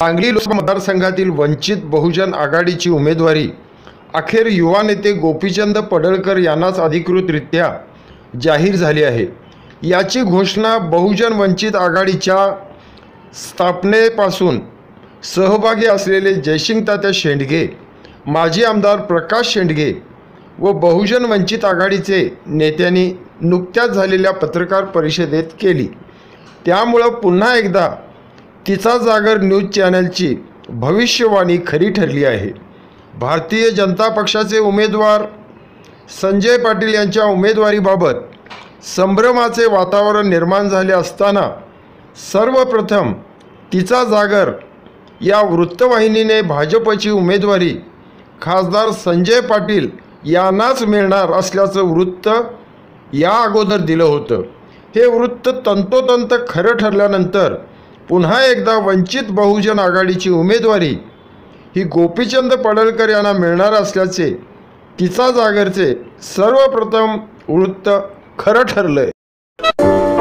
सांगली लोकसभा मतदारसंघातील वंचित बहुजन आघाडीची उमेदवारी. अखेर युवा नेते गोपीचंद पडळकर यांनाच अधिकृतरित्या जाहीर झाली आहे. याची घोषणा बहुजन वंचित आघाडीच्या स्थापनेपासून सहभागी असलेले जयसिंग तात्या शेंडगे माजी आमदार प्रकाश शेंडगे व बहुजन वंचित आघाडीचे नेत्यांनी नुकत्याच झालेल्या पत्रकार परिषदेत केली. त्यामुळं पुन्हा एकदा तिचा जागर न्यूज चॅनलची भविष्यवाणी खरी ठरली आहे. भारतीय जनता पक्षाचे उमेदवार संजय पाटील यांच्या उमेदवारीबाबत संभ्रमाचे वातावरण निर्माण झाले असताना सर्वप्रथम तिचा जागर या वृत्तवाहिनीने भाजपची उमेदवारी खासदार संजय पाटील यांनाच मिळणार असल्याचं वृत्त या अगोदर दिलं होतं. हे वृत्त तंतोतंत खरं ठरल्यानंतर पुन्हा एकदा वंचित बहुजन आघाडीची उमेदवारी ही गोपीचंद पडळकर यांना मिळणार असल्याचे तिचा जागरचे सर्वप्रथम वृत्त खरं ठरलं आहे